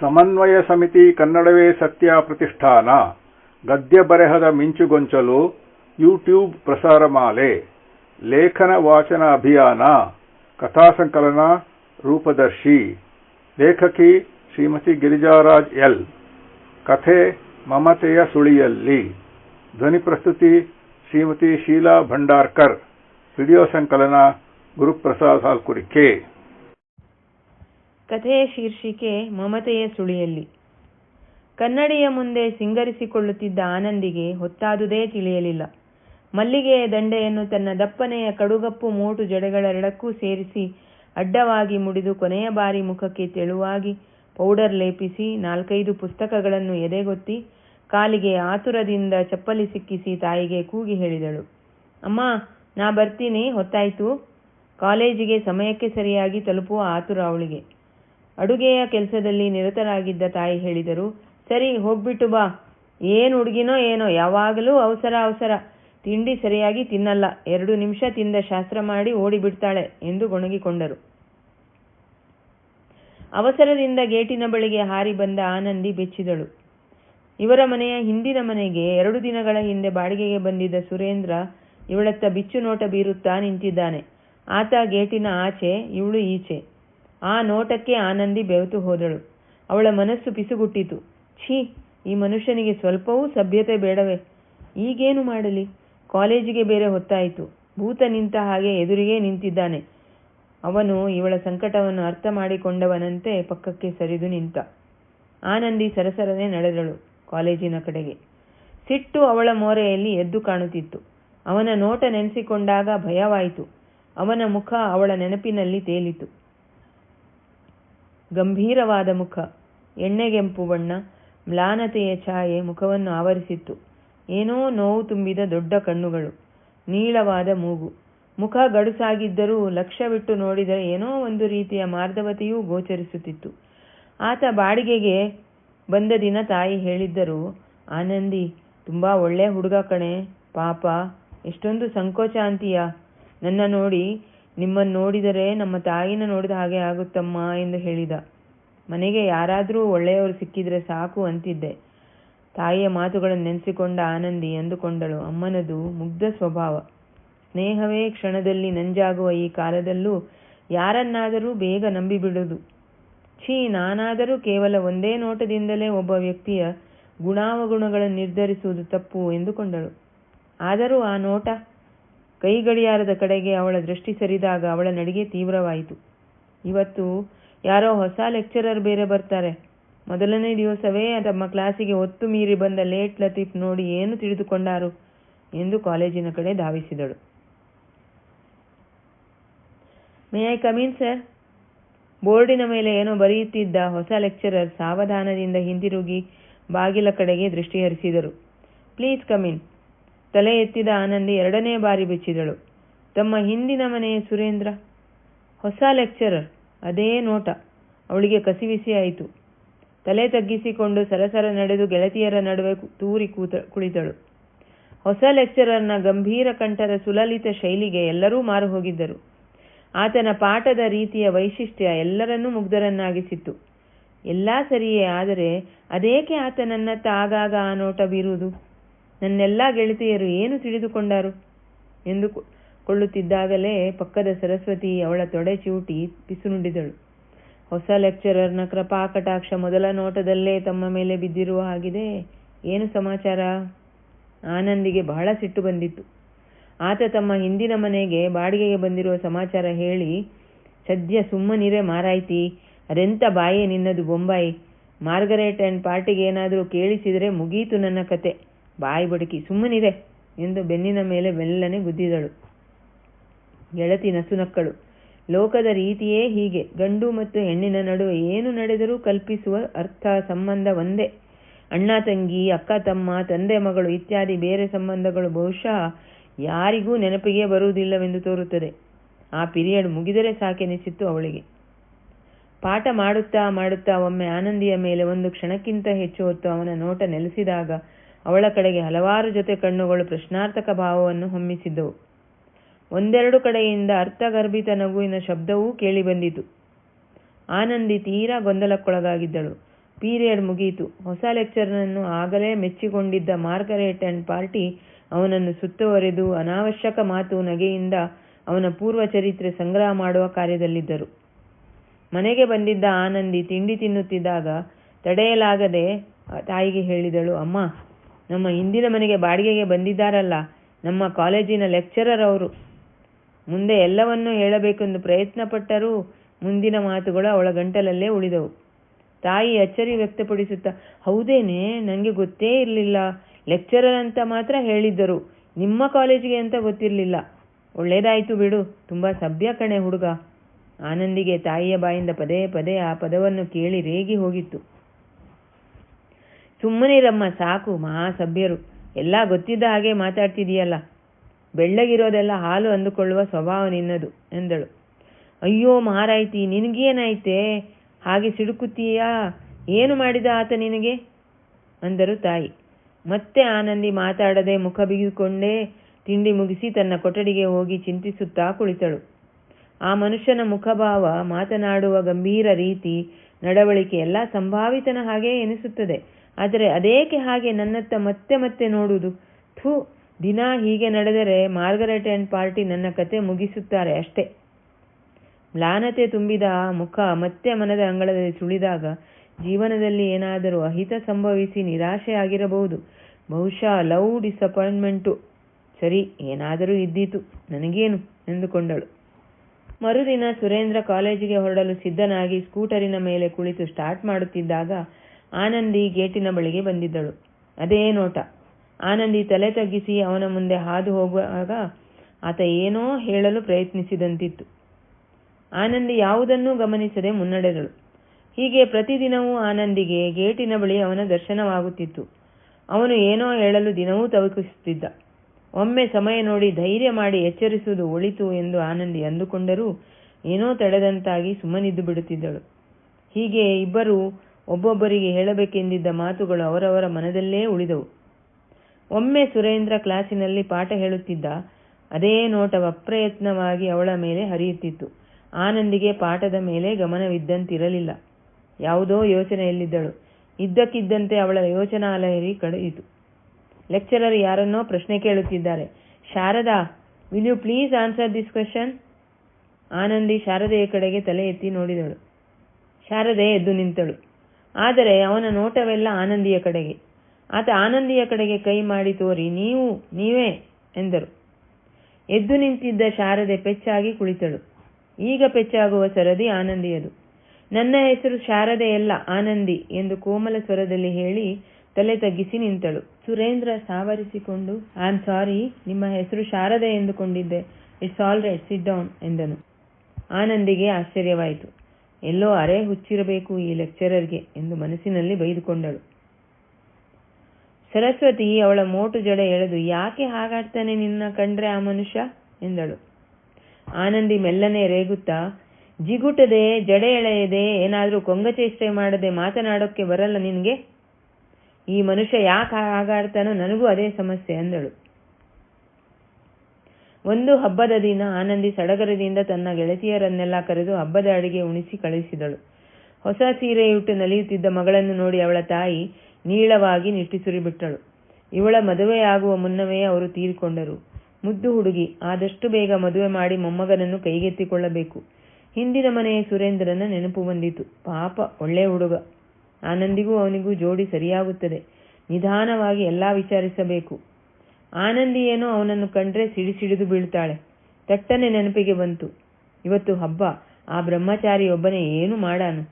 ಸಮನ್ವಯ ಸಮಿತಿ ಕನ್ನಡವೇ ಸತ್ಯ ಪ್ರತಿಷ್ಠಾನ. ಗದ್ಯ ಬರೆಹದ ಮಿಂಚುಗೊಂಚಲು ಯೂಟ್ಯೂಬ್ ಪ್ರಸಾರಮಾಲೆ. ಲೇಖನ ವಾಚನ ಅಭಿಯಾನ. ಕಥಾಸಂಕಲನ ರೂಪದರ್ಶಿ. ಲೇಖಕಿ ಶ್ರೀಮತಿ ಗಿರಿಜಾರಾಜ್ ಎಲ್. ಕಥೆ ಮಮತೆಯ ಸುಳಿಯಲ್ಲಿ. ಧ್ವನಿ ಪ್ರಸ್ತುತಿ ಶ್ರೀಮತಿ ಶೀಲಾ ಭಂಡಾರ್ಕರ್. ವಿಡಿಯೋ ಸಂಕಲನ ಗುರುಪ್ರಸಾದ್ ಹಾಲ್ಕುರಿಕೆ. ಕಥೆಯ ಶೀರ್ಷಿಕೆ ಮಮತೆಯ ಸುಳಿಯಲ್ಲಿ. ಕನ್ನಡಿಯ ಮುಂದೆ ಸಿಂಗರಿಸಿಕೊಳ್ಳುತ್ತಿದ್ದ ಆನಂದಿಗೆ ಹೊತ್ತಾದುದೇ ತಿಳಿಯಲಿಲ್ಲ. ಮಲ್ಲಿಗೆಯ ದಂಡೆಯನ್ನು ತನ್ನ ದಪ್ಪನೆಯ ಕಡುಗಪ್ಪು ಮೋಟು ಜಡೆಗಳೆರಡಕ್ಕೂ ಸೇರಿಸಿ ಅಡ್ಡವಾಗಿ ಮುಡಿದು ಕೊನೆಯ ಬಾರಿ ಮುಖಕ್ಕೆ ತೆಳುವಾಗಿ ಪೌಡರ್ ಲೇಪಿಸಿ ನಾಲ್ಕೈದು ಪುಸ್ತಕಗಳನ್ನು ಎದೆಗೊತ್ತಿ ಕಾಲಿಗೆ ಆತುರದಿಂದ ಚಪ್ಪಲಿ ಸಿಕ್ಕಿಸಿ ತಾಯಿಗೆ ಕೂಗಿ ಹೇಳಿದಳು. ಅಮ್ಮ, ನಾ ಬರ್ತೀನಿ, ಹೊತ್ತಾಯ್ತು. ಕಾಲೇಜಿಗೆ ಸಮಯಕ್ಕೆ ಸರಿಯಾಗಿ ತಲುಪುವ ಆತುರ ಅವಳಿಗೆ. ಅಡುಗೆಯ ಕೆಲಸದಲ್ಲಿ ನಿರತರಾಗಿದ್ದ ತಾಯಿ ಹೇಳಿದರು, ಸರಿ, ಹೋಗ್ಬಿಟ್ಟು ಬಾ. ಏನು ಹುಡುಗಿನೋ ಏನೋ, ಯಾವಾಗಲೂ ಅವಸರ ಅವಸರ. ತಿಂಡಿ ಸರಿಯಾಗಿ ತಿನ್ನಲ್ಲ. ಎರಡು ನಿಮಿಷ ತಿಂದ ಶಾಸ್ತ್ರ ಮಾಡಿ ಓಡಿಬಿಡ್ತಾಳೆ, ಎಂದು ಗೊಣಗಿಕೊಂಡರು. ಅವಸರದಿಂದ ಗೇಟಿನ ಬಳಿಗೆ ಹಾರಿ ಬಂದ ಆನಂದಿ ಬೆಚ್ಚಿದಳು. ಇವರ ಮನೆಯ ಹಿಂದಿನ ಮನೆಗೆ ಎರಡು ದಿನಗಳ ಹಿಂದೆ ಬಾಡಿಗೆಗೆ ಬಂದಿದ್ದ ಸುರೇಂದ್ರ ಇವಳತ್ತ ಬಿಚ್ಚು ನೋಟ ಬೀರುತ್ತಾ ನಿಂತಿದ್ದಾನೆ. ಆತ ಗೇಟಿನ ಆಚೆ, ಇವಳು ಈಚೆ. ಆ ನೋಟಕ್ಕೆ ಆನಂದಿ ಬೆವತು ಹೋದಳು. ಅವಳ ಮನಸ್ಸು ಪಿಸುಗುಟ್ಟಿತು. ಛೀ, ಈ ಮನುಷ್ಯನಿಗೆ ಸ್ವಲ್ಪವೂ ಸಭ್ಯತೆ ಬೇಡವೇ? ಈಗೇನು ಮಾಡಲಿ? ಕಾಲೇಜಿಗೆ ಬೇರೆ ಹೊತ್ತಾಯಿತು. ಭೂತ ನಿಂತ ಹಾಗೆ ಎದುರಿಗೇ ನಿಂತಿದ್ದಾನೆ. ಅವನು ಇವಳ ಸಂಕಟವನ್ನು ಅರ್ಥ ಮಾಡಿಕೊಂಡವನಂತೆ ಪಕ್ಕಕ್ಕೆ ಸರಿದು ನಿಂತ. ಆನಂದಿ ಸರಸರನೆ ನಡೆದಳು ಕಾಲೇಜಿನ ಕಡೆಗೆ. ಸಿಟ್ಟು ಅವಳ ಮೋರೆಯಲ್ಲಿ ಎದ್ದು ಕಾಣುತ್ತಿತ್ತು. ಅವನ ನೋಟ ನೆನೆಸಿಕೊಂಡಾಗ ಭಯವಾಯಿತು. ಅವನ ಮುಖ ಅವಳ ನೆನಪಿನಲ್ಲಿ ತೇಲಿತು. ಗಂಭೀರವಾದ ಮುಖ. ಎಣ್ಣೆಗೆಂಪು ಬಣ್ಣ. ಮ್ಲಾನತೆಯ ಛಾಯೆ ಮುಖವನ್ನು ಆವರಿಸಿತ್ತು. ಏನೋ ನೋವು ತುಂಬಿದ ದೊಡ್ಡ ಕಣ್ಣುಗಳು. ನೀಳವಾದ ಮೂಗು. ಮುಖ ಗಡುಸಾಗಿದ್ದರೂ ಲಕ್ಷ್ಯವಿಟ್ಟು ನೋಡಿದರೆ ಏನೋ ಒಂದು ರೀತಿಯ ಮಾರ್ಧವತೆಯೂ ಗೋಚರಿಸುತ್ತಿತ್ತು. ಆತ ಬಾಡಿಗೆಗೆ ಬಂದ ದಿನ ತಾಯಿ ಹೇಳಿದ್ದರು, ಆನಂದಿ, ತುಂಬ ಒಳ್ಳೆಯ ಹುಡುಗ ಕಣೆ. ಪಾಪ, ಎಷ್ಟೊಂದು ಸಂಕೋಚ ಅಂತೀಯ. ನನ್ನ ನೋಡಿ ನಿಮ್ಮನ್ನು ನೋಡಿದರೆ ನಮ್ಮ ತಾಯಿನ ನೋಡಿದ ಹಾಗೆ ಆಗುತ್ತಮ್ಮ ಎಂದು ಹೇಳಿದ. ಮನೆಗೆ ಯಾರಾದರೂ ಒಳ್ಳೆಯವರು ಸಿಕ್ಕಿದ್ರೆ ಸಾಕು ಅಂತಿದ್ದೆ. ತಾಯಿಯ ಮಾತುಗಳನ್ನು ನೆನೆಸಿಕೊಂಡ ಆನಂದಿ ಎಂದುಕೊಂಡಳು. ಅಮ್ಮನದು ಮುಗ್ಧ ಸ್ವಭಾವ. ಸ್ನೇಹವೇ ಕ್ಷಣದಲ್ಲಿ ನಂಜಾಗುವ ಈ ಕಾಲದಲ್ಲೂ ಯಾರನ್ನಾದರೂ ಬೇಗ ನಂಬಿಬಿಡುದು ಛೀ, ನಾನಾದರೂ ಕೇವಲ ಒಂದೇ ನೋಟದಿಂದಲೇ ಒಬ್ಬ ವ್ಯಕ್ತಿಯ ಗುಣಾವಗುಣಗಳನ್ನು ನಿರ್ಧರಿಸುವುದು ತಪ್ಪು ಎಂದುಕೊಂಡಳು. ಆದರೂ ಆ ನೋಟ ಕೈ ಗಡಿಯಾರದ ಕಡೆಗೆ ಅವಳ ದೃಷ್ಟಿ ಸರಿದಾಗ ಅವಳ ನಡಿಗೆ ತೀವ್ರವಾಯಿತು. ಇವತ್ತು ಯಾರೋ ಹೊಸ ಲೆಕ್ಚರರ್ ಬೇರೆ ಬರ್ತಾರೆ. ಮೊದಲನೇ ದಿವಸವೇ ತಮ್ಮ ಕ್ಲಾಸಿಗೆ ಒತ್ತು ಮೀರಿ ಬಂದ ಲೇಟ್ ಲತೀಫ್ ನೋಡಿ ಏನು ತಿಳಿದುಕೊಂಡಾರು ಎಂದು ಕಾಲೇಜಿನ ಕಡೆ ಧಾವಿಸಿದಳು. May I come in sir ಬೋರ್ಡಿನ ಮೇಲೆ ಏನೋ ಬರೆಯುತ್ತಿದ್ದ ಹೊಸ ಲೆಕ್ಚರರ್ ಸಾವಧಾನದಿಂದ ಹಿಂದಿರುಗಿ ಬಾಗಿಲ ಕಡೆಗೆ ದೃಷ್ಟಿ ಹರಿಸಿದರು ಪ್ಲೀಸ್ ಕಮಿನ್ ತಲೆ ಎತ್ತಿದ ಆನಂದಿ ಎರಡನೇ ಬಾರಿ ಬೆಚ್ಚಿದಳು. ತಮ್ಮ ಹಿಂದಿನ ಮನೆಯ ಸುರೇಂದ್ರ? ಹೊಸ ಲೆಕ್ಚರರ್, ಅದೇ ನೋಟ. ಅವಳಿಗೆ ಕಸಿವಿಸಿ ಆಯಿತು. ತಲೆ ತಗ್ಗಿಸಿಕೊಂಡು ಸರಸರ ನಡೆದು ಗೆಳತಿಯರ ನಡುವೆ ತೂರಿ ಕೂತ, ಕುಳಿತಳು. ಹೊಸ ಲೆಕ್ಚರರ್ನ ಗಂಭೀರ ಕಂಠದ ಸುಲಲಿತ ಶೈಲಿಗೆ ಎಲ್ಲರೂ ಮಾರು ಹೋಗಿದ್ದರು. ಆತನ ಪಾಠದ ರೀತಿಯ ವೈಶಿಷ್ಟ್ಯ ಎಲ್ಲರನ್ನೂ ಮುಗ್ಧರನ್ನಾಗಿಸಿತ್ತು. ಎಲ್ಲ ಸರಿಯೇ, ಆದರೆ ಅದೇಕೆ ಆತನನ್ನತ್ತ ಆಗಾಗ ಆ ನೋಟ ಬೀರುವುದು? ನನ್ನೆಲ್ಲ ಗೆಳತಿಯರು ಏನು ತಿಳಿದುಕೊಂಡರು? ಎಂದು ಕೊಳ್ಳುತ್ತಿದ್ದಾಗಲೇ ಪಕ್ಕದ ಸರಸ್ವತಿ ಅವಳ ತೊಡೆ ಚೂಟಿ ಪಿಸುನುಡಿದಳು. ಹೊಸ ಲೆಕ್ಚರರ್ನ ಕೃಪಾ ಕಟಾಕ್ಷ ಮೊದಲ ನೋಟದಲ್ಲೇ ತಮ್ಮ ಮೇಲೆ ಬಿದ್ದಿರುವ ಹಾಗಿದೆ. ಏನು ಸಮಾಚಾರ? ಆನಂದಿಗೆ ಬಹಳ ಸಿಟ್ಟು ಬಂದಿತ್ತು. ಆತ ತಮ್ಮ ಹಿಂದಿನ ಮನೆಗೆ ಬಾಡಿಗೆಗೆ ಬಂದಿರುವ ಸಮಾಚಾರ ಹೇಳಿ, ಸದ್ಯ ಸುಮ್ಮನಿರೆ ಮಾರಾಯ್ತಿ, ಅದೆಂತ ಬಾಯೇ ನಿನ್ನದು ಬೊಂಬಾಯಿ? ಮಾರ್ಗರೇಟ್ ಆ್ಯಂಡ್ ಪಾರ್ಟಿಗೆ ಏನಾದರೂ ಕೇಳಿಸಿದರೆ ಮುಗೀತು ನನ್ನ ಕತೆ. ಬಾಯಿ ಬಡುಕಿ, ಸುಮ್ಮನಿದೆ ಎಂದು ಬೆನ್ನಿನ ಮೇಲೆ ಬೆಲ್ಲನೆ ಗುದ್ದಿದಳು ಗೆಳತಿ ನಸುನಕ್ಕಳು, ಲೋಕದ ರೀತಿಯೇ ಹೀಗೆ, ಗಂಡು ಮತ್ತು ಹೆಣ್ಣಿನ ನಡುವೆ ಏನು ನಡೆದರೂ ಕಲ್ಪಿಸುವ ಅರ್ಥ ಸಂಬಂಧ ಒಂದೇ. ಅಣ್ಣ, ತಂಗಿ, ಅಕ್ಕ, ತಮ್ಮ, ತಂದೆ, ಮಗಳು ಇತ್ಯಾದಿ ಬೇರೆ ಸಂಬಂಧಗಳು ಬಹುಶಃ ಯಾರಿಗೂ ನೆನಪಿಗೆ ಬರುವುದಿಲ್ಲವೆಂದು ತೋರುತ್ತದೆ. ಆ ಪಿರಿಯಡ್ ಮುಗಿದರೆ ಸಾಕೆನಿಸಿತ್ತು ಅವಳಿಗೆ. ಪಾಠ ಮಾಡುತ್ತಾ ಮಾಡುತ್ತಾ ಒಮ್ಮೆ ಆನಂದಿಯ ಮೇಲೆ ಒಂದು ಕ್ಷಣಕ್ಕಿಂತ ಹೆಚ್ಚು ಹೊತ್ತು ಅವನ ನೋಟ ನೆಲೆಸಿದಾಗ ಅವಳ ಕಡೆಗೆ ಹಲವಾರು ಜೊತೆ ಕಣ್ಣುಗಳು ಪ್ರಶ್ನಾರ್ಥಕ ಭಾವವನ್ನು ಹೊಮ್ಮಿಸಿದ್ದವು. ಒಂದೆರಡು ಕಡೆಯಿಂದ ಅರ್ಥಗರ್ಭಿತ ನಗುವಿನ ಶಬ್ದವೂ ಕೇಳಿಬಂದಿತು ಆನಂದಿ ತೀರಾ ಗೊಂದಲಕ್ಕೊಳಗಾಗಿದ್ದಳು. ಪೀರಿಯಡ್ ಮುಗಿಯಿತು ಹೊಸ ಲೆಕ್ಚರನನ್ನು ಆಗಲೇ ಮೆಚ್ಚಿಕೊಂಡಿದ್ದ ಮಾರ್ಗರೇಟ್ ಅಂಡ್ ಪಾರ್ಟಿ ಅವನನ್ನು ಸುತ್ತುವರೆದು ಅನಾವಶ್ಯಕ ಮಾತು ನಗೆಯಿಂದ ಅವನ ಪೂರ್ವ ಚರಿತ್ರೆ ಸಂಗ್ರಹ ಮಾಡುವ ಕಾರ್ಯದಲ್ಲಿದ್ದರು. ಮನೆಗೆ ಬಂದಿದ್ದ ಆನಂದಿ ತಿಂಡಿ ತಿನ್ನುತ್ತಿದ್ದಾಗ ತಡೆಯಲಾಗದೆ ತಾಯಿಗೆ ಹೇಳಿದಳು, ಅಮ್ಮ ನಮ್ಮ ಹಿಂದಿನ ಮನೆಗೆ ಬಾಡಿಗೆಗೆ ಬಂದಿದ್ದಾರಲ್ಲ, ನಮ್ಮ ಕಾಲೇಜಿನ ಲೆಕ್ಚರರ್ ಅವರು. ಮುಂದೆ ಎಲ್ಲವನ್ನೂ ಹೇಳಬೇಕೆಂದು ಪ್ರಯತ್ನಪಟ್ಟರೂ ಮುಂದಿನ ಮಾತುಗಳು ಅವಳ ಗಂಟಲಲ್ಲೇ ಉಳಿದವು. ತಾಯಿ ಅಚ್ಚರಿ ವ್ಯಕ್ತಪಡಿಸುತ್ತಾ, ಹೌದೇನೆ ನನಗೆ ಗೊತ್ತೇ ಇರಲಿಲ್ಲ. ಲೆಕ್ಚರರ್ ಅಂತ ಮಾತ್ರ ಹೇಳಿದ್ದರು. ನಿಮ್ಮ ಕಾಲೇಜಿಗೆ ಅಂತ ಗೊತ್ತಿರಲಿಲ್ಲ. ಒಳ್ಳೇದಾಯಿತು ಬಿಡು, ತುಂಬ ಸಭ್ಯ ಕಣೆ ಹುಡುಗ. ಆನಂದಿಗೆ ತಾಯಿಯ ಬಾಯಿಂದ ಪದೇ ಪದೇ ಆ ಪದವನ್ನು ಕೇಳಿ ರೇಗಿ ಹೋಗಿತ್ತು. ಸುಮ್ಮನಿರಮ್ಮ ಸಾಕು ಮಹಾಸಭ್ಯರು ಎಲ್ಲ ಗೊತ್ತಿದ್ದ ಹಾಗೆ ಮಾತಾಡ್ತಿದೀಯಲ್ಲ. ಬೆಳ್ಳಗಿರೋದೆಲ್ಲ ಹಾಲು ಅಂದುಕೊಳ್ಳುವ ಸ್ವಭಾವ ನಿನ್ನದು, ಎಂದಳು. ಅಯ್ಯೋ ಮಾರಾಯ್ತಿ ನಿನಗೇನಾಯ್ತೆ? ಹಾಗೆ ಸಿಡುಕುತ್ತೀಯಾ? ಏನು ಮಾಡಿದ ಆತ ನಿನಗೆ? ಅಂದರು ತಾಯಿ. ಮತ್ತೆ ಆನಂದಿ ಮಾತಾಡದೆ ಮುಖ ಬಿಗಿದುಕೊಂಡೇ ತಿಂಡಿ ಮುಗಿಸಿ ತನ್ನ ಕೊಠಡಿಗೆ ಹೋಗಿ ಚಿಂತಿಸುತ್ತಾ ಕುಳಿತಳು. ಆ ಮನುಷ್ಯನ ಮುಖಭಾವ, ಮಾತನಾಡುವ ಗಂಭೀರ ರೀತಿ, ನಡವಳಿಕೆ ಎಲ್ಲ ಸಂಭಾವಿತನ ಹಾಗೆ ಎನಿಸುತ್ತದೆ. ಆದರೆ ಅದೇಕೆ ಹಾಗೆ ನನ್ನತ್ತ ಮತ್ತೆ ಮತ್ತೆ ನೋಡುವುದು? ಥೂ, ದಿನ ಹೀಗೆ ನಡೆದರೆ ಮಾರ್ಗರೆಟ್ ಆ್ಯಂಡ್ ಪಾರ್ಟಿ ನನ್ನ ಕತೆ ಮುಗಿಸುತ್ತಾರೆ ಅಷ್ಟೇ. ಮ್ಲಾನತೆ ತುಂಬಿದ ಮುಖ ಮತ್ತೆ ಮನದ ಅಂಗಳದಲ್ಲಿ ಸುಳಿದಾಗ ಜೀವನದಲ್ಲಿ ಏನಾದರೂ ಅಹಿತ ಸಂಭವಿಸಿ ನಿರಾಶೆ ಆಗಿರಬಹುದು. ಬಹುಶಃ ಲವ್ ಡಿಸಪಾಯಿಂಟ್ಮೆಂಟು. ಸರಿ, ಏನಾದರೂ ಇದ್ದೀತು. ನನಗೇನು? ಎಂದುಕೊಂಡಳು. ಮರುದಿನ ಸುರೇಂದ್ರ ಕಾಲೇಜಿಗೆ ಹೊರಡಲು ಸಿದ್ಧನಾಗಿ ಸ್ಕೂಟರಿನ ಮೇಲೆ ಕುಳಿತು ಸ್ಟಾರ್ಟ್ ಮಾಡುತ್ತಿದ್ದಾಗ ಆನಂದಿ ಗೇಟಿನ ಬಳಿಗೆ ಬಂದಿದ್ದಳು. ಅದೇ ನೋಟ. ಆನಂದಿ ತಲೆ ತಗ್ಗಿಸಿ ಅವನ ಮುಂದೆ ಹಾದು ಹೋಗುವಾಗ ಆತ ಏನೋ ಹೇಳಲು ಪ್ರಯತ್ನಿಸಿದಂತಿತ್ತು. ಆನಂದಿ ಯಾವುದನ್ನೂ ಗಮನಿಸದೆ ಮುನ್ನಡೆದಳು. ಹೀಗೆ ಪ್ರತಿದಿನವೂ ಆನಂದಿಗೆ ಗೇಟಿನ ಬಳಿ ಅವನ ದರ್ಶನವಾಗುತ್ತಿತ್ತು. ಅವನು ಏನೋ ಹೇಳಲು ದಿನವೂ ತವಕಿಸುತ್ತಿದ್ದ. ಒಮ್ಮೆ ಸಮಯ ನೋಡಿ ಧೈರ್ಯ ಮಾಡಿ ಎಚ್ಚರಿಸುವುದು ಒಳಿತು ಎಂದು ಆನಂದಿ ಅಂದುಕೊಂಡರೂ ಏನೋ ತಡೆದಂತಾಗಿ ಸುಮ್ಮನಿದ್ದು ಬಿಡುತ್ತಿದ್ದಳು. ಹೀಗೆ ಇಬ್ಬರು ಒಬ್ಬೊಬ್ಬರಿಗೆ ಹೇಳಬೇಕೆಂದಿದ್ದ ಮಾತುಗಳು ಅವರವರ ಮನದಲ್ಲೇ ಉಳಿದವು. ಒಮ್ಮೆ ಸುರೇಂದ್ರ ಕ್ಲಾಸಿನಲ್ಲಿ ಪಾಠ ಹೇಳುತ್ತಿದ್ದ, ಅದೇ ನೋಟ ಅಪ್ರಯತ್ನವಾಗಿ ಅವಳ ಮೇಲೆ ಹರಿಯುತ್ತಿತ್ತು. ಆನಂದಿಗೆ ಪಾಠದ ಮೇಲೆ ಗಮನವಿದ್ದಂತಿರಲಿಲ್ಲ. ಯಾವುದೋ ಯೋಚನೆಯಲ್ಲಿದ್ದಳು. ಇದ್ದಕ್ಕಿದ್ದಂತೆ ಅವಳ ಯೋಚನಾ ಲಹರಿ ಕಳೆಯಿತು. ಲೆಕ್ಚರರ್ ಯಾರನ್ನೋ ಪ್ರಶ್ನೆ ಕೇಳುತ್ತಿದ್ದಾರೆ. Sharada will you please answer this question Anandi ಶಾರದೆಯ ಕಡೆಗೆ ತಲೆ ಎತ್ತಿ ನೋಡಿದಳು. ಶಾರದೆ ಎದ್ದು ನಿಂತಳು. ಆದರೆ ಅವನ ನೋಟವೆಲ್ಲ ಆನಂದಿಯ ಕಡೆಗೆ. ಆತ ಆನಂದಿಯ ಕಡೆಗೆ ಕೈ ಮಾಡಿ ತೋರಿ, ನೀವು, ನೀವೇ ಎಂದರು. ಎದ್ದು ನಿಂತಿದ್ದ ಶಾರದೆ ಪೆಚ್ಚಾಗಿ ಕುಳಿತಳು. ಈಗ ಪೆಚ್ಚಾಗುವ ಸರದಿ ಆನಂದಿಯದು. ನನ್ನ ಹೆಸರು ಶಾರದೆಯಲ್ಲ ಆನಂದಿ ಎಂದು ಕೋಮಲ ಸ್ವರದಲ್ಲಿ ಹೇಳಿ ತಲೆ ತಗ್ಗಿಸಿ ನಿಂತಳು. ಸುರೇಂದ್ರ ಸಾವರಿಸಿಕೊಂಡು ಐ ಸಾರಿ ನಿಮ್ಮ ಹೆಸರು ಶಾರದೆ ಎಂದುಕೊಂಡಿದ್ದೆ. It's all right sit down ಎಂದನು. ಆನಂದಿಗೆ ಆಶ್ಚರ್ಯವಾಯಿತು. ಎಲ್ಲೋ ಅರೆ ಹುಚ್ಚಿರಬೇಕು ಈ ಲೆಕ್ಚರರ್ಗೆ ಎಂದು ಮನಸ್ಸಿನಲ್ಲಿ ಬೈದುಕೊಂಡಳು. ಸರಸ್ವತಿ ಅವಳ ಮೋಟು ಜಡೆ ಎಳೆದು, ಯಾಕೆ ಹಾಗಾಡ್ತಾನೆ ನಿನ್ನ ಕಂಡ್ರೆ ಆ ಮನುಷ್ಯ? ಎಂದಳು. ಆನಂದಿ ಮೆಲ್ಲನೆ ರೇಗುತ್ತಾ, ಜಿಗುಟದೆ, ಜಡೆ ಎಳೆಯದೆ, ಏನಾದರೂ ಕೊಂಗಚೇಷ್ಟೆ ಮಾಡದೆ ಮಾತನಾಡೋಕ್ಕೆ ಬರಲ್ಲ ನಿನಗೆ? ಈ ಮನುಷ್ಯ ಯಾಕೆ ಹಾಗಾಡ್ತಾನೋ ನನಗೂ ಅದೇ ಸಮಸ್ಯೆ ಅಂದಳು ಒಂದು ಹಬ್ಬದ ದಿನ ಆನಂದಿ ಸಡಗರದಿಂದ ತನ್ನ ಗೆಳತಿಯರನ್ನೆಲ್ಲ ಕರೆದು ಹಬ್ಬದ ಅಡಿಗೆ ಉಣಿಸಿ ಕಳುಹಿಸಿದಳು. ಹೊಸ ಸೀರೆಯುಟ್ಟು ನಲಿಯುತ್ತಿದ್ದ ಮಗಳನ್ನು ನೋಡಿ ಅವಳ ತಾಯಿ ನೀಳವಾಗಿ ನಿಟ್ಟುಸಿರಿಬಿಟ್ಟಳು ಇವಳ ಮದುವೆಯಾಗುವ ಮುನ್ನವೇ ಅವರು ತೀರಿಕೊಂಡರು. ಮುದ್ದು ಹುಡುಗಿ, ಆದಷ್ಟು ಬೇಗ ಮದುವೆ ಮಾಡಿ ಮೊಮ್ಮಗನನ್ನು ಕೈಗೆತ್ತಿಕೊಳ್ಳಬೇಕು. ಹಿಂದಿನ ಮನೆಯ ಸುರೇಂದ್ರನ ನೆನಪು ಬಂದಿತು. ಪಾಪ, ಒಳ್ಳೆ ಹುಡುಗ. ಆನಂದಿಗೂ ಅವನಿಗೂ ಜೋಡಿ ಸರಿಯಾಗುತ್ತದೆ. ನಿಧಾನವಾಗಿ ಎಲ್ಲ ವಿಚಾರಿಸಬೇಕು. ಆನಂದಿ ಏನೋ ಅವನನ್ನು ಕಂಡ್ರೆ ಸಿಡಿಸಿಡಿದು ಬೀಳ್ತಾಳೆ. ತಟ್ಟನೆ ನೆನಪಿಗೆ ಬಂತು. ಇವತ್ತು ಹಬ್ಬ. ಆ ಬ್ರಹ್ಮಚಾರಿಯೊಬ್ಬನೇ ಏನು ಮಾಡಾನು?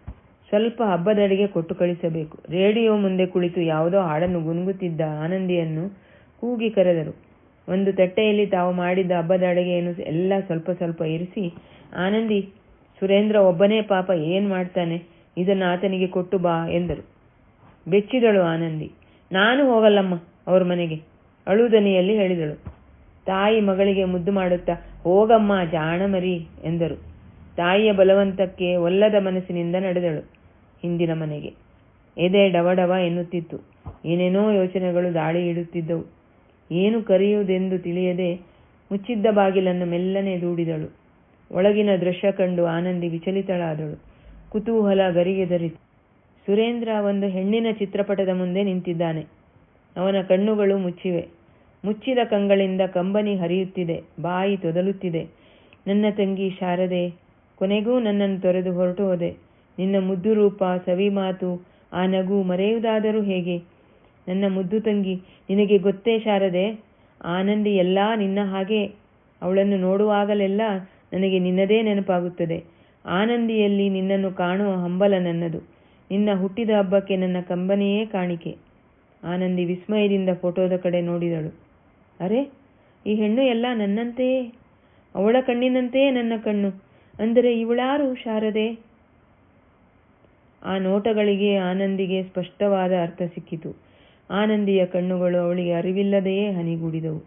ಸ್ವಲ್ಪ ಹಬ್ಬದಡಿಗೆ ಕೊಟ್ಟು ಕಳಿಸಬೇಕು. ರೇಡಿಯೋ ಮುಂದೆ ಕುಳಿತು ಯಾವುದೋ ಹಾಡನ್ನು ಗುನುಗುತ್ತಿದ್ದ ಆನಂದಿಯನ್ನು ಕೂಗಿ ಕರೆದರು. ಒಂದು ತಟ್ಟೆಯಲ್ಲಿ ತಾವು ಮಾಡಿದ್ದ ಹಬ್ಬದ ಅಡುಗೆಯನ್ನು ಎಲ್ಲ ಸ್ವಲ್ಪ ಸ್ವಲ್ಪ ಇರಿಸಿ, ಆನಂದಿ, ಸುರೇಂದ್ರ ಒಬ್ಬನೇ ಪಾಪ ಏನ್ ಮಾಡ್ತಾನೆ? ಇದನ್ನು ಆತನಿಗೆ ಕೊಟ್ಟು ಬಾ ಎಂದರು. ಬೆಚ್ಚಿದಳು ಆನಂದಿ. ನಾನು ಹೋಗಲ್ಲಮ್ಮ, ಅವ್ರ ಮನೆಗೆ. ಅಳುದನಿಯಲ್ಲಿ ಹೇಳಿದಳು. ತಾಯಿ ಮಗಳಿಗೆ ಮುದ್ದು ಮಾಡುತ್ತಾ, ಹೋಗಮ್ಮ ಜಾಣಮರಿ ಎಂದರು. ತಾಯಿಯ ಬಲವಂತಕ್ಕೆ ಒಲ್ಲದ ಮನಸ್ಸಿನಿಂದ ನಡೆದಳು. ಹಿಂದಿನ ಮನೆಗೆ. ಎದೆ ಡವಡವ ಎನ್ನುತ್ತಿತ್ತು. ಏನೇನೋ ಯೋಚನೆಗಳು ದಾಳಿ ಇಡುತ್ತಿದ್ದವು. ಏನು ಕರೆಯುವುದೆಂದು ತಿಳಿಯದೆ ಮುಚ್ಚಿದ್ದ ಬಾಗಿಲನ್ನು ಮೆಲ್ಲನೆ ದೂಡಿದಳು. ಒಳಗಿನ ದೃಶ್ಯ ಕಂಡು ಆನಂದಿ ವಿಚಲಿತಳಾದಳು. ಕುತೂಹಲ ಗರಿಗೆದರಿತು ಸುರೇಂದ್ರ ಒಂದು ಹೆಣ್ಣಿನ ಚಿತ್ರಪಟದ ಮುಂದೆ ನಿಂತಿದ್ದಾನೆ. ಅವನ ಕಣ್ಣುಗಳು ಮುಚ್ಚಿವೆ. ಮುಚ್ಚಿದ ಕಂಗಳಿಂದ ಕಂಬನಿ ಹರಿಯುತ್ತಿದೆ, ಬಾಯಿ ತೊದಲುತ್ತಿದೆ. ನನ್ನ ತಂಗಿ ಶಾರದೆ, ಕೊನೆಗೂ ನನ್ನನ್ನು ತೊರೆದು ಹೊರಟು ಹೋದೆ. ನಿನ್ನ ಮುದ್ದು ರೂಪ, ಸವಿ ಮಾತು, ಆ ನಗು ಮರೆಯುವುದಾದರೂ ಹೇಗೆ? ನನ್ನ ಮುದ್ದು ತಂಗಿ, ನಿನಗೆ ಗೊತ್ತೇ ಶಾರದೆ? ಆನಂದಿ ಎಲ್ಲ ನಿನ್ನ ಹಾಗೆ, ಅವಳನ್ನು ನೋಡುವಾಗಲೆಲ್ಲ ನನಗೆ ನಿನ್ನದೇ ನೆನಪಾಗುತ್ತದೆ. ಆನಂದಿಯಲ್ಲಿ ನಿನ್ನನ್ನು ಕಾಣುವ ಹಂಬಲ ನನ್ನದು. ನಿನ್ನ ಹುಟ್ಟಿದ ಹಬ್ಬಕ್ಕೆ ನನ್ನ ಕಂಬನಿಯೇ ಕಾಣಿಕೆ. ಆನಂದಿ ವಿಸ್ಮಯದಿಂದ ಫೋಟೋದ ಕಡೆ ನೋಡಿದಳು. ಅರೆ, ಈ ಹೆಣ್ಣು ಎಲ್ಲ ನನ್ನಂತೆಯೇ ಅವಳ ಕಣ್ಣಿನಂತೆಯೇ ನನ್ನ ಕಣ್ಣು, ಅಂದರೆ ಇವಳಾರು ಶಾರದೆ? ಆ ನೋಟಗಳಿಗೆ ಆನಂದಿಗೆ ಸ್ಪಷ್ಟವಾದ ಅರ್ಥ ಸಿಕ್ಕಿತು. ಆನಂದಿಯ ಕಣ್ಣುಗಳು ಅವಳಿಗೆ ಅರಿವಿಲ್ಲದೆಯೇ ಹನಿಗೂಡಿದವು.